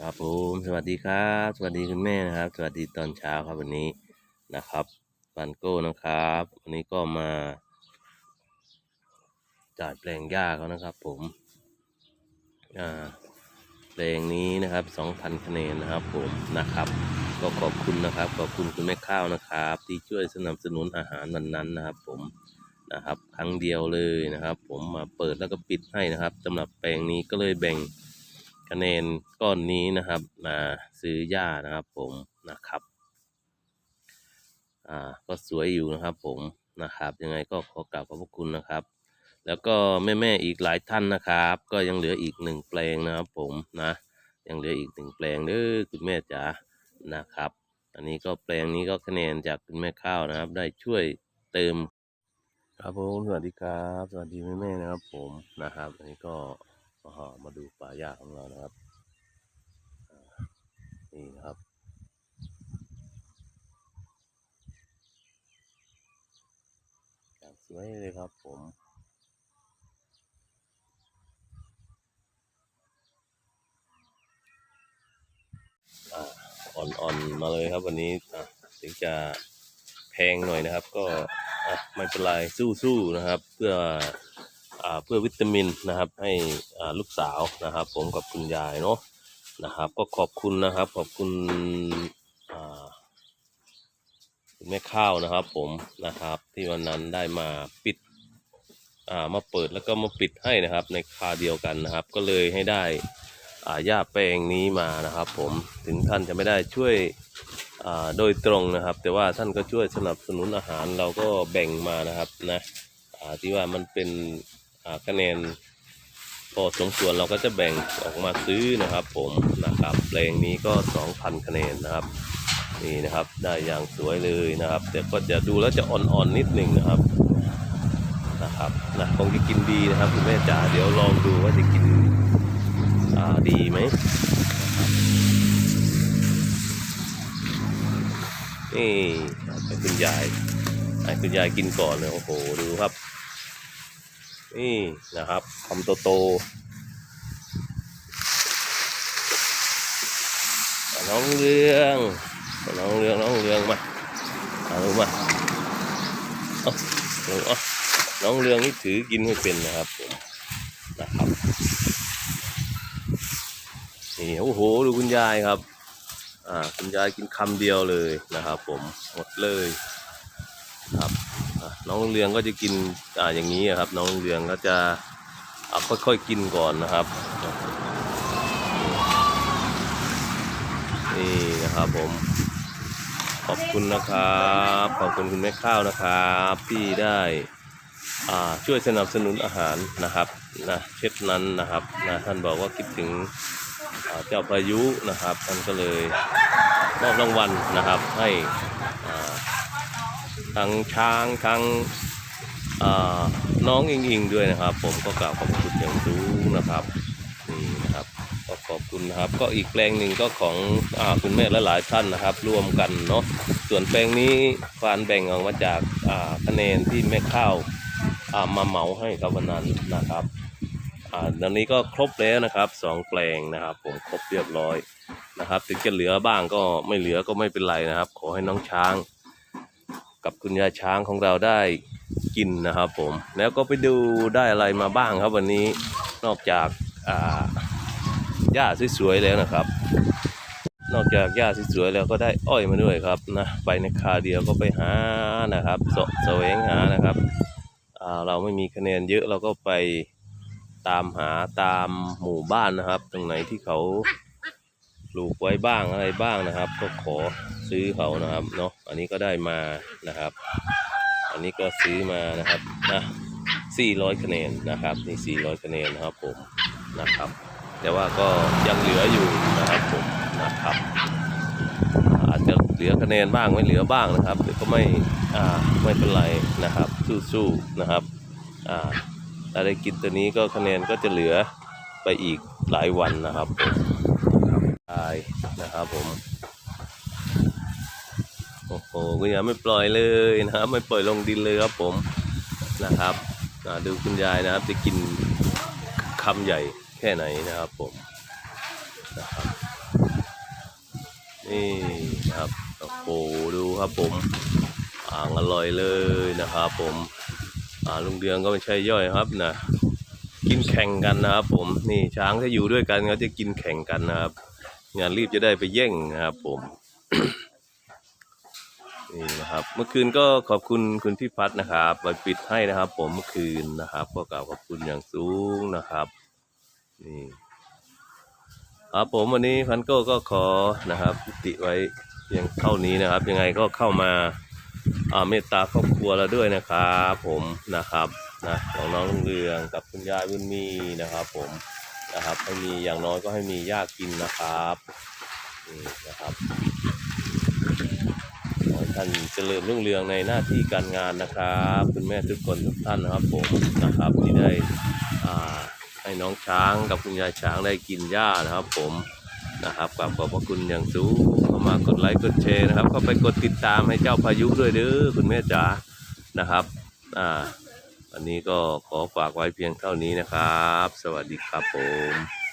ครับผมสวัสดีครับ สวัสดีคุณแม่นะครับ สวัสดีตอนเช้าครับวันนี้นะครับปันโก้นะครับ วันนี้ก็มาจ่ายแปลงหญ้าเขานะครับ ผมอ่าแปลงนี้นะครับสองพันคะแนนนะครับผมนะครับ ก็ขอบคุณนะครับขอบคุณคุณแม่ข้าวนะครับ ที่ช่วยสนับสนุนอาหารวันนั้นนะครับ ผมนะครับ ครั้งเดียวเลยนะครับ ผมมาเปิดแล้วก็ปิดให้นะครับสำหรับแปลงนี้ก็เลยแบ่ง คะแนนก้อนนี้นะครับ มาซื้อหญ้านะครับผมนะครับ อ่าก็สวยอยู่นะครับผมนะครับ ยังไงก็ขอกราบขอบพระคุณนะครับ แล้วก็แม่ๆอีกหลายท่านนะครับ ก็ยังเหลืออีกหนึ่งแปลงนะครับผมนะยังเหลืออีกหนึ่งแปลงเด้อคุณแม่จ๋านะครับ อันนี้ก็แปลงนี้ก็คะแนนจากคุณแม่ข้าวนะครับ ได้ช่วยเติม ครับผมสวัสดีครับ สวัสดีแม่ๆนะครับผมนะครับ อันนี้ก็ มาดูป่าหญ้าของเรานะครับนี่นะครับอย่างสวยเลยครับผมอ่าอ่อนๆมาเลยครับวันนี้ถึงจะแพงหน่อยนะครับ ก็ไม่เป็นไรสู้ๆนะครับ เพื่อ เพื่อวิตามินนะครับให้ลูกสาวนะครับ ผมกับคุณยายเนาะนะครับ ก็ขอบคุณนะครับ ขอบคุณแม่ข้าวนะครับ ผมนะครับที่วันนั้นได้มาปิดอ่ามาเปิดแล้วก็มาปิดให้นะครับ ในคาเดียวกันนะครับ ก็เลยให้ได้อ่าหญ้าแปลงนี้มานะครับ ผมถึงท่านจะไม่ได้ช่วยอ่าโดยตรงนะครับ แต่ว่าท่านก็ช่วยสนับสนุนอาหารเราก็แบ่งมานะครับนะอ่าที่ว่ามันเป็น คะแนนพอสมควรเราก็จะแบ่งออกมาซื้อนะครับ ผมนะครับแปลงนี้ก็ 2,000 คะแนนนะครับนี่นะครับได้อย่างสวยเลยนะครับ แต่ก็จะดูแล้วจะอ่อนๆนิดหนึ่งนะครับนะครับนะคงจะกินดีนะครับคุณแม่จ๋าเดี๋ยวลองดูว่าจะกินดีไหมนี่ให้คุณยายให้คุณยายกินก่อนเลยโอ้โหดูครับ นี่นะครับคำโตโตน้องเรืองน้องเรืองน้องเรืองมาเอาลูกมาเอาเอาเอาน้องเรืองนี่ถือกินไม่เป็นนะครับผมนะครับนี่โอ้โหดูคุณยายครับอ่าคุณยายกินคำเดียวเลยนะครับ ผมหมดเลยครับ น้องเรืองก็จะกินอ่าอย่างนี้ครับ น้องเรืองก็จะอะค่อยๆกินก่อนนะครับนี่นะครับผม ขอบคุณนะครับ ขอบคุณคุณแม่ข้าวนะครับ ที่ได้อ่าช่วยสนับสนุนอาหารนะครับนะเช่นนั้นนะครับนะท่านบอกว่าคิดถึงเจ้าพายุนะครับ ท่านก็เลยมอบรางวัลนะครับให้ ทั้งช้างทั้งน้องอิงอิงด้วยนะครับ ผมก็กล่าวขอบคุณอย่างสูงนะครับนี่นะครับก็ขอบคุณนะครับ ก็อีกแปลงหนึ่งก็ของอคุณแม่และหลายท่านนะครับ ร่วมกันเนาะส่วนแปลงนี้ควานแบ่งออกมาจากคะแนนที่แม่ข้าวมาเหมาให้กับวันนั้นนะครับตอนนี้ก็ครบแล้วนะครับสองแปลงนะครับ ผมครบเรียบร้อยนะครับ ถึงจะเหลือบ้างก็ไม่เหลือก็ไม่เป็นไรนะครับ ขอให้น้องช้าง กับคุณยายช้างของเราได้กินนะครับผม แล้วก็ไปดูได้อะไรมาบ้างครับวันนี้นอกจากอ่าหญ้าสวยๆแล้วนะครับ นอกจากหญ้าสวยๆแล้วก็ได้อ้อยมาด้วยครับนะไปในคาเดียวก็ไปหานะครับสะแสวงหานะครับเราไม่มีคะแนนเยอะเราก็ไปตามหาตามหมู่บ้านนะครับ ตรงไหนที่เขาปลูกไว้บ้างอะไรบ้างนะครับ ก็ขอ ซื้อเขานะครับเนาะอันนี้ก็ได้มานะครับ อันนี้ก็ซื้อมานะครับนะ400คะแนนนะครับนี่400คะแนนนะครับผมนะครับ แต่ว่าก็ยังเหลืออยู่นะครับผมนะครับอาจจะเหลือคะแนนบ้างไม่เหลือบ้างนะครับแต่ก็ไม่อ่าไม่เป็นไรนะครับสู้ๆนะครับอ่าถ้าได้กินตัวนี้ก็คะแนนก็จะเหลือไปอีกหลายวันนะครับผมนะครับผม หคุณยายไม่ปล่อยเลยนะครับ ไม่ปล่อยลงดินเลยครับผมนะครับดูคุณยายนะครับจะกินคำใหญ่แค่ไหนนะครับผมนะครับนี่นะครับโอ้โหดูครับผมอ่างอร่อยเลยนะครับผมอ่าลุงเดืองก็ไม่ใช่ย่อยครับนะกินแข่งกันนะครับผมนี่ช้างถ้าอยู่ด้วยกันเขาจะกินแข่งกันนะครับ งานรีบจะได้ไปแย่งนะครับผม นี่นะครับ เมื่อคืนก็ขอบคุณคุณพี่พัฒนะครับมาปิดให้นะครับ ผมเมื่อคืนนะครับ ก็กล่าวขอบคุณอย่างสูงนะครับนี่ครับผมวันนี้พันโก้ก็ขอนะครับยุติไว้เพียงเท่านี้นะครับ ยังไงก็เข้ามาอ่าเมตตาครอบครัวเราด้วยนะครับผมนะครับนะของน้องเรืองกับคุณยายบุญมีนะครับ ผมนะครับให้มีอย่างน้อยก็ให้มียากินนะครับนี่นะครับ ท่านเจริญรุ่งเรืองในหน้าที่การงานนะครับ คุณแม่ทุกคนทุกท่านนะครับผมนะครับที่ได้ให้น้องช้างกับคุณยายช้างได้กินหญ้านะครับ ผมนะครับกราบขอบพระคุณอย่างสูงเข้ามากดไลค์กดแชร์นะครับก็ไปกดติดตามให้เจ้าพายุด้วยเด้อคุณแม่จ๋านะครับอ่าวันนี้ก็ขอฝากไว้เพียงเท่านี้นะครับ สวัสดีครับผม